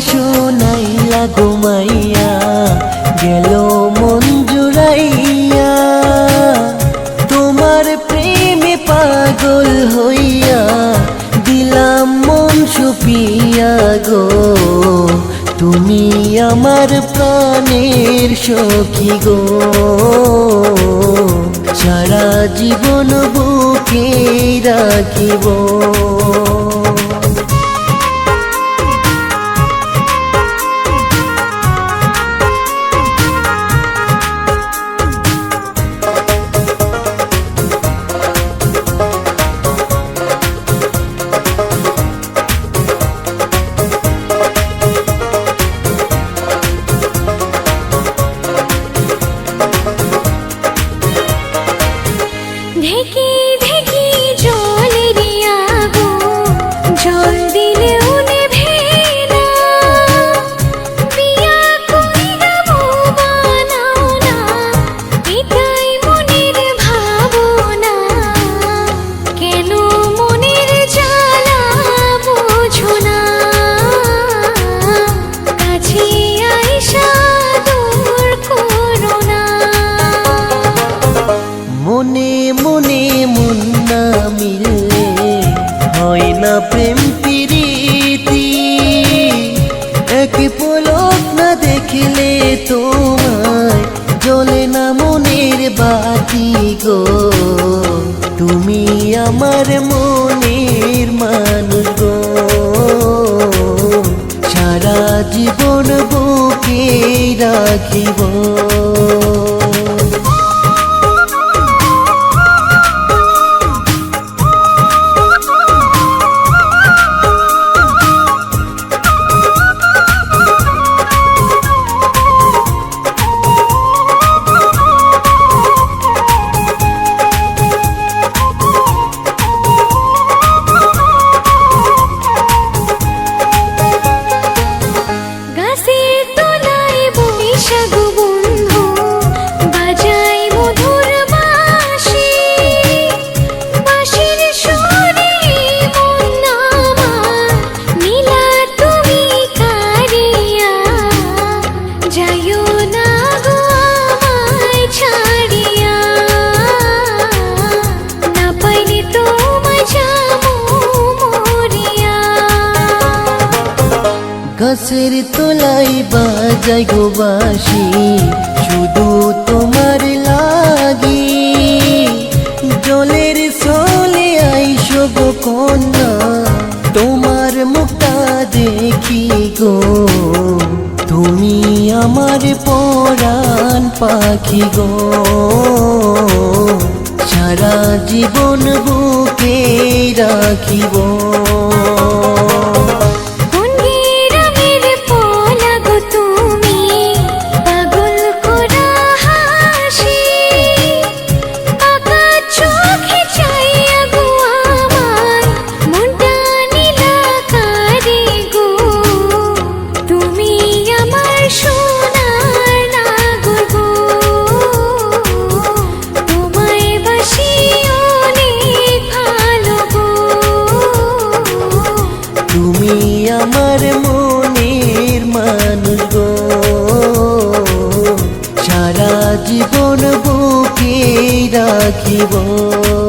শোনাইলা ঘুমাইয়া গেল মন তোমার প্রেমে পাগল হইয়া দিলাম মন সুপিয়া গো। তুমি আমার প্রাণের সখী গো। সারা জীবন বুকে রাখিব। জল পলক না দেখলে তোমায় জলে না মনের বাতি গো। তুমি আমার মনের মানুষ গো। সারা জীবন বুকে রাখিব। গাছের তোলাই বাজাই গো বাসি শুধু তোমার লাগি। জলের সোলে আইসো গো কন্যা, তোমার মুখটা দেখি গো। তুমি আমার পরাণ পাখি গো। সারা জীবন বুকে রাখিব দেখিব।